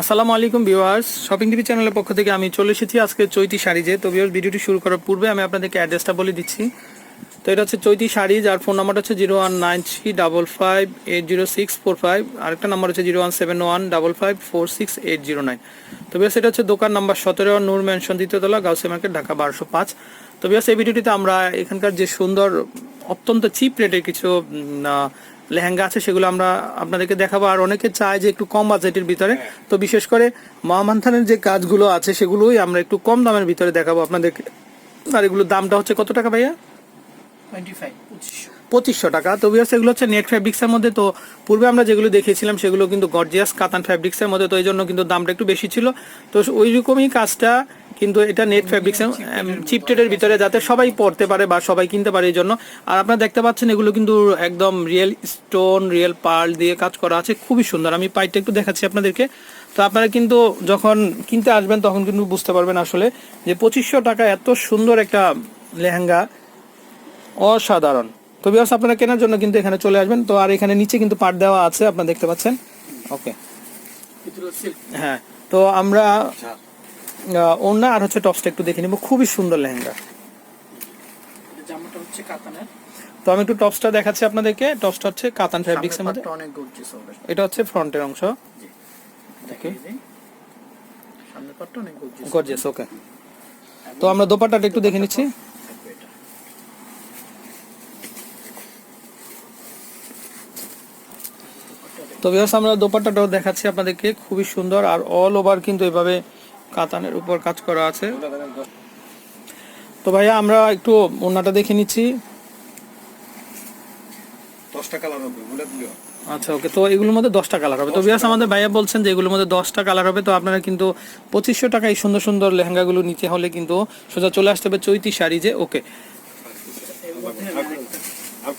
আসসালামু আলাইকুম viewers. Shopping TV চ্যানেলের পক্ষ থেকে আমি চলে এসেছি আজকে চৈতি শাড়িজে তো ভিউয়ার্স, ভিডিওটি শুরু করার পূর্বে আমি আপনাদেরকে অ্যাড্রেসটা বলে দিচ্ছি। তো এটা হচ্ছে চৈতি শাড়ি, যার ফোন নাম্বারটা হচ্ছে zero one nine three double five eight zero six four five আরেকটা নাম্বার হচ্ছে zero one seven one double five four six eight zero nine তো ভিউয়ার্স, এটা হচ্ছে দোকান নাম্বার সতেরো, নূর ম্যানশন দ্বিতীয়তলা গাউসে মার্কেট ঢাকা বারোশো পাঁচ। তো ভিউয়ার্স, এই ভিডিওটিতে আমরা এখানকার যে সুন্দর, অত্যন্ত চিপ রেটের কিছু লেহেঙ্গা আছে সেগুলো আমরা আপনাদেরকে দেখাবো। আর অনেকে চায় যে একটু কম বাজেটের ভিতরে। তো বিশেষ করে মহামান্থানের যে কাজগুলো আছে সেগুলোই আমরা একটু কম দামের ভিতরে দেখাবো আপনাদেরকে। আর এগুলোর দামটা হচ্ছে কত টাকা ভাইয়া? পঁচিশশো। টাকা। তো বিয়াস এগুলো হচ্ছে নেট ফ্যাব্রিক্সের মধ্যে। তো পূর্বে আমরা যেগুলো দেখিয়েছিলাম সেগুলো কিন্তু গর্জিয়াস কাতান ফ্যাব্রিক্সের মধ্যে। তো এই জন্য কিন্তু দামটা একটু বেশি ছিল। তো ওই রকমই কাজটা কিন্তু এটা নেট ফ্যাব্রিক্সের চিপটেডের ভিতরে যাতে সবাই পড়তে পারে বা সবাই কিনতে পারে এই জন্য। আর আপনারা দেখতে পাচ্ছেন এগুলো কিন্তু একদম রিয়েল স্টোন রিয়েল পার্ল দিয়ে কাজ করা আছে। খুবই সুন্দর। আমি পাইটা একটু দেখাচ্ছি আপনাদেরকে। তো আপনারা কিন্তু যখন কিনতে আসবেন তখন কিন্তু বুঝতে পারবেন আসলে যে পঁচিশশো টাকা এত সুন্দর একটা লেহেঙ্গা অসাধারণ। তো বিয়াস আপনারা কেনার জন্য কিন্তু এখানে চলে আসবেন। তো আর এখানে নিচে কিন্তু পাট দেওয়া আছে আপনারা দেখতে পাচ্ছেন। ওকে হ্যাঁ। তো আমরা আহ, ওড়না আর হচ্ছে টপসটা একটু দেখে নিব। খুবই সুন্দর লেহেঙ্গা। জামাটা হচ্ছে কাতানের। তো আমি একটু টপসটা দেখাচ্ছি আপনাদেরকে। টপসটা হচ্ছে কাতান ফ্যাব্রিক্স এর মধ্যে। অনেক গর্জিয়াস হবে। এটা হচ্ছে ফ্রন্টের অংশ। দেখে দিই সামনের পাটটা অনেক গর্জিয়াস গর্জিয়াস ওকে তো আমরা দোপাট্টাটা একটু দেখে নিচ্ছি। তো বিয়াস আমরা দোপাট্টাটাও দেখাচ্ছি আপনাদেরকে। খুবই সুন্দর আর অল ওভার কিন্তু এভাবে কাতানের উপর কাজ করা আছে। তো ভাইয়া আমরা একটু ওড়নাটা দেখে নিচ্ছি। দশটা কালার হবে আচ্ছা ওকে তো এগুলোর মধ্যে দশটা কালার হবে। তো বিয়াস আমাদের ভাইয়া বলছেন যে এগুলোর মধ্যে দশটা কালার হবে তো আপনারা কিন্তু পঁচিশশো টাকা এই সুন্দর সুন্দর লেহেঙ্গাগুলো নিতে হলে কিন্তু সোজা চলে আসতে হবে চৈতি শাড়ি যে ওকে। আর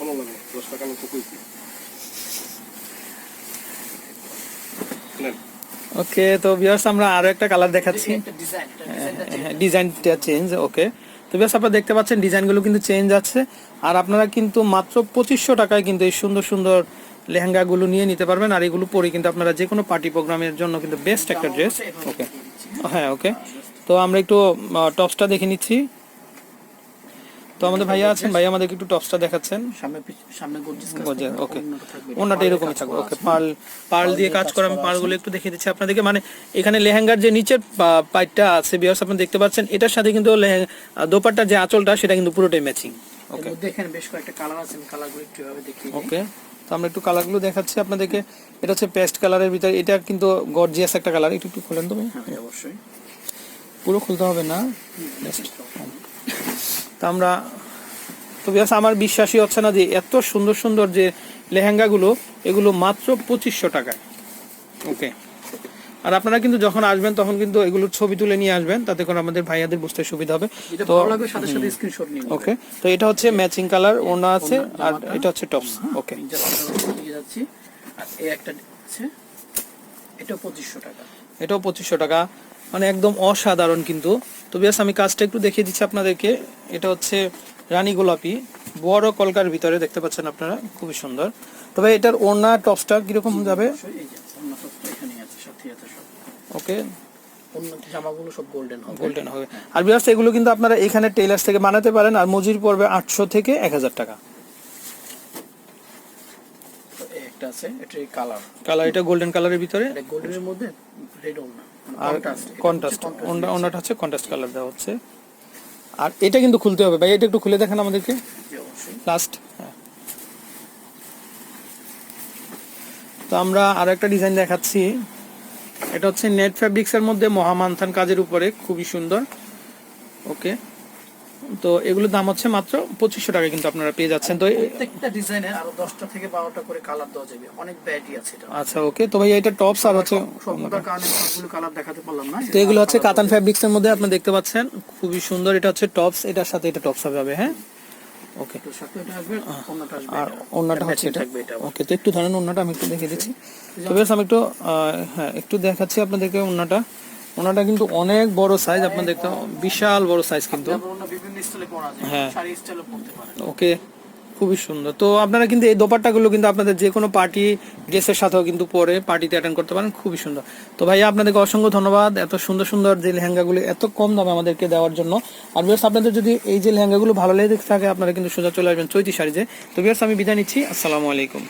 ওকে তো বিয়াস আমরা আরও একটা কালার দেখাচ্ছি। ডিজাইনটা চেঞ্জ ওকে তো বেশ আপনারা দেখতে পাচ্ছেন ডিজাইনগুলো কিন্তু চেঞ্জ আছে। আর আপনারা কিন্তু মাত্র পঁচিশশো টাকায় কিন্তু এই সুন্দর সুন্দর লেহেঙ্গাগুলো নিয়ে নিতে পারবেন। আর এগুলো পরে কিন্তু আপনারা যে কোনো পার্টি প্রোগ্রামের জন্য কিন্তু বেস্ট একটা ড্রেস ওকে হ্যাঁ ওকে তো আমরা একটু টপসটা দেখে নিচ্ছি। তো আমাদের ভাইয়া আছেন ভাইয়া আমাদেরকে একটু টপসটা দেখাচ্ছেন। সামনে সামনে ওকে। ওনাটা এরকমই থাকবে ওকে পার্ল পার্ল দিয়ে কাজ করা আমি পার্লগুলো একটু দেখিয়ে দিচ্ছি। আপনাদেরকে মানে এখানে লেহেঙ্গার যে নিচের পা- পাইটটা আছে বিয়ার্স আপনি দেখতে পাচ্ছেন এটার সাথে কিন্তু দোপাট্টার যে আঁচলটা সেটা কিন্তু পুরোটাই ম্যাচিং ওকে এখানে বেশ কয়েকটা কালার আছে কালারগুলো একটু এভাবে দেখিয়ে ওকে তো আমরা একটু কালারগুলো দেখাচ্ছি আপনাদেরকে। এটা হচ্ছে পেস্ট কালারের ভিতরে এটা কিন্তু গর্জিয়াস একটা কালার একটু একটু খুলেন তুমি হ্যাঁ অবশ্যই। পুরো খুলতে হবে না। তো আমরা তো বিয়াস আমার বিশ্বাসই হচ্ছে না যে এত সুন্দর সুন্দর যে লেহেঙ্গাগুলো এগুলো মাত্র পঁচিশশো টাকায়। ওকে আর আপনারা কিন্তু যখন আসবেন তখন কিন্তু এগুলোর ছবি তুলে নিয়ে আসবেন তাতে করে আমাদের ভাইয়াদের বুঝতে সুবিধা হবে। তো সাথে সাথে স্ক্রিনশট নিয়ে ওকে তো এটা হচ্ছে ম্যাচিং কালার ওনা আছে আর এটা হচ্ছে টপস ওকে নিয়ে যাচ্ছি। আর এই একটা আছে এটা পঁচিশশো টাকা। এটাও পঁচিশশো টাকা। মানে একদম অসাধারণ কিন্তু। তো বেশ আমি কাজটা একটু দেখিয়ে দিচ্ছি আপনাদেরকে। এটা হচ্ছে রানী গোলাপি, বড় কলকার ভিতরে, দেখতে পাচ্ছেন আপনারা, খুবই সুন্দর। তবে এটার ওড়না, টপসটা কীরকম যাবে? ওকে। গোল্ডেন হবে। আর বিয়াস, এগুলো কিন্তু আপনারা এখানে টেলার্স থেকে বানাতে পারেন, আর মজুরি পড়বে আটশো থেকে এক হাজার টাকা তো এই একটা আছে এটা কালার কালার এটা গোল্ডেন কালারের ভিতরে? এটা গোল্ডেনের মধ্যে রেড মানে আর কন্ট্রাস্ট ওনাটা হচ্ছে কন্ট্রাস্ট কালার দেওয়া হচ্ছে। আর এটা কিন্তু খুলতে হবে ভাই এটা একটু খুলে দেখেন আমাদেরকে। লাস্ট তো আমরা আর একটা ডিজাইন দেখাচ্ছি। এটা হচ্ছে নেট ফ্যাব্রিক্সের মধ্যে মহামান্থান কাজের উপরে খুবই সুন্দর। ওকে তো এগুলোর দাম হচ্ছে মাত্র পঁচিশশো টাকা কিন্তু আপনারা পেয়ে যাচ্ছেন। তো প্রত্যেকটা ডিজাইনের আরও দশটা থেকে বারোটা করে কালার দেওয়া যাবে। অনেক ভ্যারাইটি আছে এটা। আচ্ছা ওকে। তো ভাই এটা টপস আর হচ্ছে কালার দেখাতে পারলাম না। তো এগুলো হচ্ছে কাতান ফ্যাব্রিক্সের মধ্যে আপনি দেখতে পাচ্ছেন। খুবই সুন্দর। এটা হচ্ছে টপস এটার সাথে এটা টপস হবে হ্যাঁ? ওকে। আর। অন্যটা হচ্ছে এটা। ওকে তো একটু ধরেন অন্যটা আমি একটু দেখে দিচ্ছি। তো বেশ আমি একটু হ্যাঁ একটু দেখাচ্ছি আপনাদেরকে অন্যটা। ওনাটা কিন্তু অনেক বড় সাইজ আপনার দেখতে বিশাল বড় সাইজ কিন্তু। হ্যাঁ। ওকে খুবই সুন্দর। তো আপনারা কিন্তু এই দোপাট্টাগুলো কিন্তু আপনাদের যে কোনো পার্টি ড্রেসের সাথেও কিন্তু পরে পার্টিতে অ্যাটেন্ড করতে পারেন খুবই সুন্দর। তো ভাইয়া আপনাদেরকে অসংখ্য ধন্যবাদ এত সুন্দর সুন্দর যে লেহেঙ্গাগুলো এত কম দামে আমাদেরকে দেওয়ার জন্য। আর বিয়ার্স আপনাদের যদি এই যে লেহেঙ্গাগুলো ভালো লেগে থাকে আপনারা কিন্তু সোজা চলে আসবেন চৈতি শাড়িতে। তো বিয়ার্স আমি বিদায় নিচ্ছি। আসসালামু আলাইকুম।